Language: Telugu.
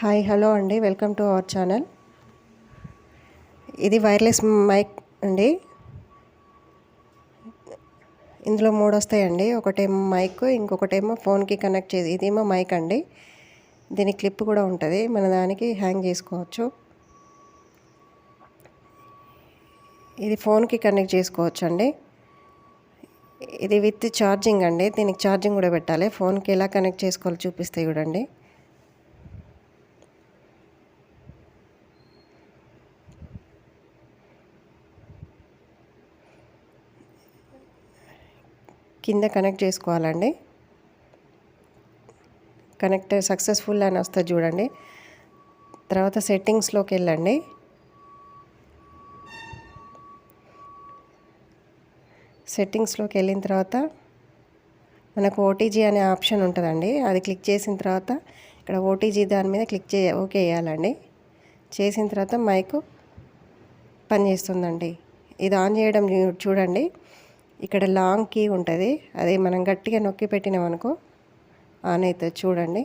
హాయ్ హలో అండి. Welcome to our channel. ఇది వైర్లెస్ మైక్ అండి. ఇందులో మూడు వస్తాయండి. ఒకటేమో మైక్ ఇంకొకటేమో ఫోన్కి కనెక్ట్ చేసి ఇదేమో మైక్ అండి. దీని క్లిప్ కూడా ఉంటుంది. మన దానికి హ్యాంగ్ చేసుకోవచ్చు. ఇది ఫోన్కి కనెక్ట్ చేసుకోవచ్చు అండి. ఇది విత్ ఛార్జింగ్ అండి. దీనికి ఛార్జింగ్ కూడా పెట్టాలి. ఫోన్కి ఎలా కనెక్ట్ చేసుకోవాలో చూపిస్తే చూడండి. కింద కనెక్ట్ చేసుకోవాలండి. కనెక్ట్ సక్సెస్ఫుల్ అని వస్తుంది చూడండి. తర్వాత సెట్టింగ్స్లోకి వెళ్ళండి. సెట్టింగ్స్లోకి వెళ్ళిన తర్వాత మనకు ఓటీజీ అనే ఆప్షన్ ఉంటుందండి. అది క్లిక్ చేసిన తర్వాత ఇక్కడ ఓటీజీ దాని మీద క్లిక్ చే ఓకే వేయాలండి. చేసిన తర్వాత మైకు పనిచేస్తుందండి. ఇది ఆన్ చేయడం చూడండి. ఇక్కడ లాంగ్ కీ ఉంటుంది. అది మనం గట్టిగా నొక్కి పెట్టినామనుకో ఆన్ అవుతుంది. చూడండి.